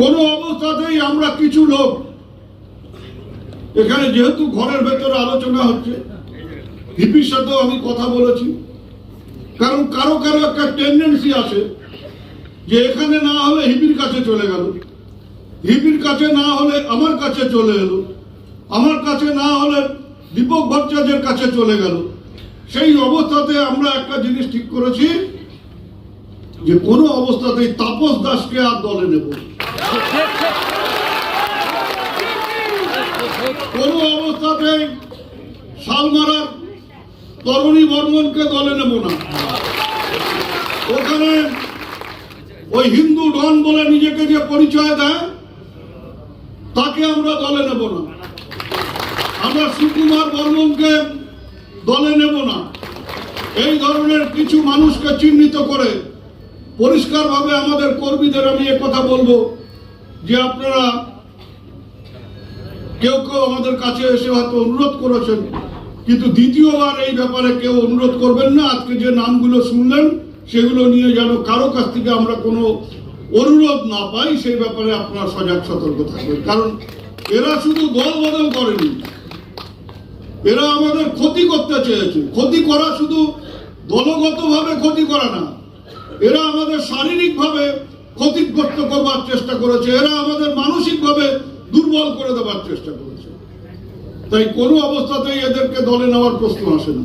কোনো অবস্থাতেই আমরা কিছু লোক, এখানে যেহেতু ঘরের ভেতরে আলোচনা হচ্ছে হিপির সাথেও আমি কথা বলেছি, কারণ কারও কারও একটা টেন্ডেন্সি আছে যে এখানে না হলে হিপির কাছে চলে গেল, হিপির কাছে না হলে আমার কাছে চলে এলো, আমার কাছে না হলে দীপক ভট্টাচার্যের কাছে চলে গেল। সেই অবস্থাতে আমরা একটা জিনিস ঠিক করেছি যে কোনো অবস্থাতেই তাপস দাসকে আর দলে নেব। কোনো অবস্থাতেই শালমারার তরুণী বর্মনকে দলে নেব না। ওখানে ওই হিন্দু ডন বলে নিজেকে যে পরিচয় দেয়, তাকে আমরা দলে নেব না। আমরা সুকুমার বর্মনকে দলে নেব না। এই ধরনের কিছু মানুষকে চিহ্নিত করে পরিষ্কারভাবে আমাদের কর্মীদের আমি কথা বলব যে আপনারা কেউ কেউ আমাদের কাছে এসে হয়তো অনুরোধ করেছেন, কিন্তু দ্বিতীয়বার এই ব্যাপারে কেউ অনুরোধ করবেন না। আজকে যে নামগুলো শুনলেন, সেগুলো নিয়ে যেন কারও কাছ থেকে আমরা কোনো অনুরোধ না পাই, সেই ব্যাপারে আপনারা সজাগ সতর্ক থাকবেন। কারণ এরা শুধু দল বদল করেনি, এরা আমাদের ক্ষতি করতে চেয়েছে। ক্ষতি করা শুধু দলগতভাবে ক্ষতি করা না এরা আমাদের শারীরিকভাবে ক্ষতিগ্রস্ত করবার চেষ্টা করেছে, এরা আমাদের মানসিকভাবে দুর্বল করে দেবার চেষ্টা করেছে। তাই কোনো অবস্থাতেই এদেরকে দলে নেওয়ার প্রশ্ন আসে না।